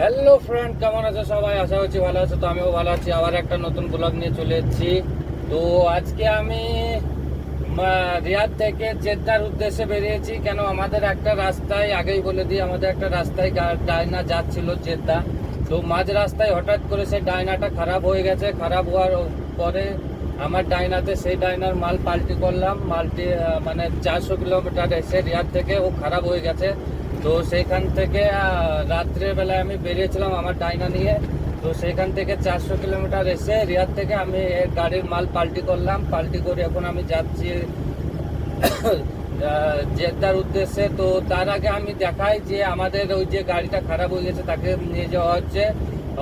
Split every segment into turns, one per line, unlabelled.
Hello friend কেমন আছো সবাই? আশা করছি ভালো আছো, তো আমিও ভালো আছি। আবার একটা নতুন ব্লগ নিয়ে চলে এসেছি। তো আজকে আমি রিয়াদ থেকে জেদ্দার উদ্দেশ্যে বেরিয়েছি। কেন আমাদের একটা রাস্তায়, আগেই বলে দিই, আমাদের একটা রাস্তায় ডায়না যাচ্ছিল জেদ্দা তো মাঝ রাস্তায় হঠাৎ করে সেই ডায়নাটা খারাপ হয়ে গেছে। খারাপ হওয়ার পরে আমার ডায়নাতে সেই ডায়নার মাল পাল্টি করলাম। মালটি মানে চারশো কিলোমিটার এসে রিয়াদ থেকে ও খারাপ হয়ে গেছে। তো সেখান থেকে রাত্রেবেলায় আমি বেরিয়েছিলাম আমার ডাইনা নিয়ে। তো সেখান থেকে চারশো কিলোমিটার এসে রিয়াদ থেকে আমি গাড়ির মাল পাল্টি করলাম। পাল্টি করে এখন আমি যাচ্ছি জেদ্দার উদ্দেশ্যে। তো তার আগে আমি দেখাই যে আমাদের ওই যে গাড়িটা খারাপ হয়ে গেছে, তাকে নিয়ে যাওয়া হচ্ছে।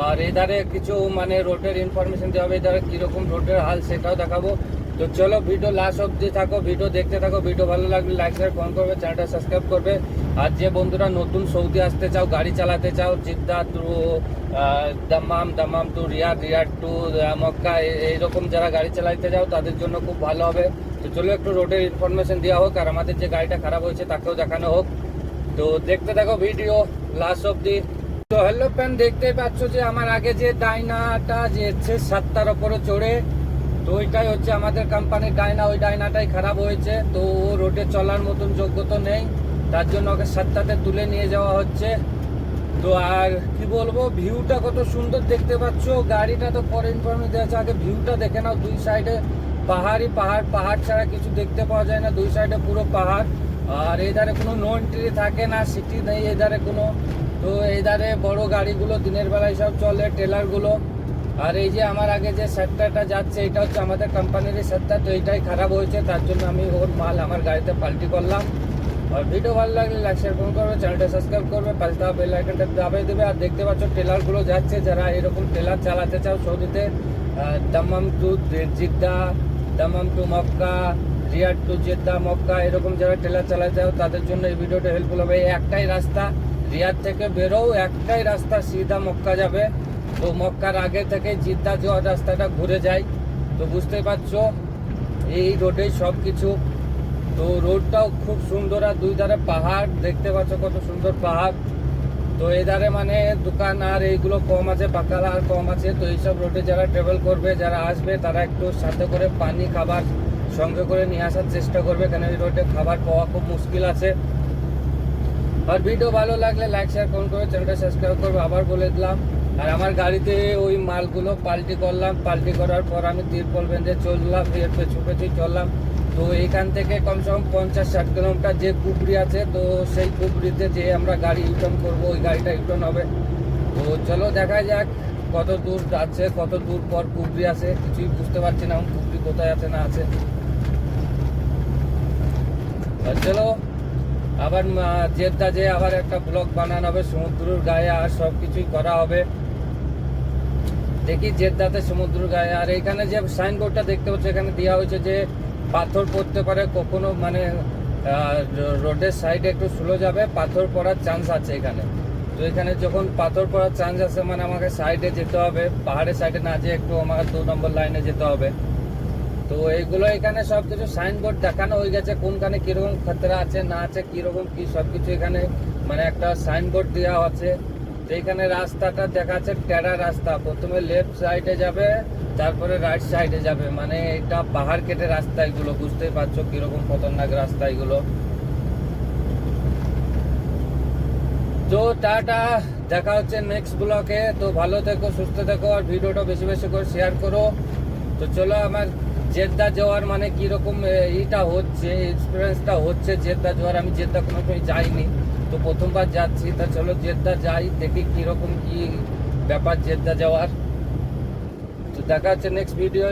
আর এধারে কিছু মানে রোডের ইনফরমেশন দেওয়া হবে, এধারে কীরকম রোডের হাল সেটাও দেখাবো। তো চলো ভিডিও লাস্ট অব্দি থাকো ভিডিও দেখতে থাকো ভিডিও ভালো লাগলে লাইক শেয়ার ফোন করবে চ্যানেলটা সাবস্ক্রাইব করবে। আর যে বন্ধুরা নতুন সৌদি আসতে চাও, গাড়ি চালাতে চাও, Jeddah to Dammam Dammam to, Riyadh Riyadh to Mecca এইরকম যারা গাড়ি চালাতে চাও তাদের জন্য খুব ভালো হবে। তো চলো, একটু রোডের ইনফরমেশন দেওয়া হোক, আর আমাদের যে গাড়িটা খারাপ হয়েছে, তাকেও দেখানো হোক। তো দেখতে থাকো ভিডিও লাস্ট অব্দি তো হ্যালো প্যান দেখতেই পাচ্ছ যে আমার আগে যে ডাইনাটা, যে হচ্ছে সাতটার ওপরে চড়ে, তো ওইটাই হচ্ছে আমাদের কোম্পানির ডাইনা। ওই ডাইনাটাই খারাপ হয়েছে। তো ও রোডে চলার মতন যোগ্যতা নেই। তার জন্য ওকে সাতটাতে তুলে নিয়ে যাওয়া হচ্ছে। তো আর কি বলব ভিউটা কত সুন্দর দেখতে পাচ্ছ। গাড়িটা তো পরে ইনফরমেশন দেওয়া আগে ভিউটা দেখে নাও। দুই সাইডে পাহাড়ই পাহাড়। পাহাড় ছাড়া কিছু দেখতে পাওয়া যায় না। দুই সাইডে পুরো পাহাড়। আর এই ধারে কোনো নো এন্ট্রি থাকে না। সিটি নেই। এই ধারে কোনো তো এই ধারে বড় গাড়িগুলো দিনের বেলায় সব চলে ট্রেলারগুলো আর এই যে আমার আগে যে সেক্টরটা যাচ্ছে, এটা হচ্ছে আমাদের কোম্পানির সেক্টর তো এইটাই খারাপ হয়েছে, তার জন্য আমি ওর মাল আমার গাড়িতে পাল্টি করলাম। আর ভিডিও ভালো লাগলে লাইক শেয়ার ফোন করবে চ্যানেলটা সাবস্ক্রাইব করবে, পাশে থাকা বেল আইকনটা দাবিয়ে দেবে। আর দেখতে পাচ্ছ ট্রেলারগুলো যাচ্ছে, যারা এরকম ট্রেলার চালাতে চাও সৌদিতে Dammam to Jeddah Dammam to Mecca, Riyadh to Jeddah, Mecca, এরকম যারা ট্রেলার চালাতে চাও, তাদের জন্য এই ভিডিওটা হেল্পফুল হবে। একটাই রাস্তা রিয়াদ থেকে বেরোও, একটাই রাস্তা, সিধা মক্কা যাবে। তো মক্কার আগে থেকে জিদ্দা যাওয়ার রাস্তাটা ঘুরে যায় তো বুঝতেই পারছ, এই রোডে সব কিছু তো রোডটাও খুব সুন্দর, আর দুই ধারে পাহাড়, দেখতে পাচ্ছ কত সুন্দর পাহাড়। তো এই ধারে মানে দোকান আর এইগুলো কম আছে, বাকালা আর কম আছে। তো এইসব রোডে যারা ট্রাভেল করবে, যারা আসবে, তারা একটু সাথে করে পানি, খাবার সঙ্গে করে নিয়ে আসার চেষ্টা করবে। কেন এই রোডে খাবার পাওয়া খুব মুশকিল আছে। আর ভিডিও ভালো লাগলে লাইক শেয়ার ফোন করে চ্যানেলটা সাবস্ক্রাইব করবে। আবার বলে দিলাম, আর আমার গাড়িতে ওই মালগুলো পাল্টি করলাম। পাল্টি করার পর আমি তিরপল বেঁধে চললাম, এর পেছু পেছু চললাম। তো এইখান থেকে কমসে কম পঞ্চাশ ষাট কিলোমিটার যে কুবরি আছে, তো সেই কুবরিতে যে আমরা গাড়ি ইউটার্ন করব, ওই গাড়িটা ইউটার্ন হবে। তো চলো দেখা যাক কত দূর যাচ্ছে, কত দূর পর কুবরি আছে কিছুই বুঝতে পারছি না কুবরি কোথায় আছে না আছে। চলো আবার জেদ্দা যে আবার একটা ব্লক বানানো হবে, সমুদ্রের গায়ে আর সব কিছুই করা হবে। দেখি জেদ্দাতে সমুদ্র গায়ে। আর এখানে যে সাইনবোর্ডটা দেখতে পাচ্ছ, এখানে দেওয়া হয়েছে যে পাথর পড়তে পারে, কখনো মানে রোডের সাইডে একটু স্লো যাবে, পাথর পড়ার চান্স আছে এখানে। তো এখানে যখন পাথর পড়ার চান্স আছে মানে আমাকে সাইডে যেতে হবে, পাহাড়ের সাইডে না যেয়ে একটু আমাকে দু নম্বর লাইনে যেতে হবে। তো এইগুলো এখানে সব কিছু সাইনবোর্ড দেখানো হয়ে গেছে, কোনখানে কীরকম খতরা আছে, না আছে, কীরকম কি সব কিছু এখানে মানে একটা সাইনবোর্ড দেওয়া আছে। তো এখানে রাস্তাটা দেখাচ্ছে টেরা রাস্তা, প্রথমে লেফট সাইডে যাবে, তারপরে রাইট সাইডে যাবে মানে এটা পাহাড় কেটে রাস্তা এগুলো, বুঝতেই পারছ কীরকম খতরনাক রাস্তা এগুলো। তো টাটা, দেখা হচ্ছে নেক্সট ব্লকে তো ভালো থেকো, সুস্থ থেকো, আর ভিডিওটা বেশি বেশি করে শেয়ার করো। তো চলো আমার জেদ্দা যাওয়ার মানে কীরকম ইটা হচ্ছে এক্সপিরিয়েন্সটা হচ্ছে জেদ্দা যাওয়ার, আমি জেদ্দা কোনো সময় যাইনি। তো প্রথমবার যাচ্ছি, তা চলো জেদ্দা যাই, দেখি কীরকম কী ব্যাপার জেদ্দা যাওয়ার। তো দেখা হচ্ছে নেক্সট ভিডিও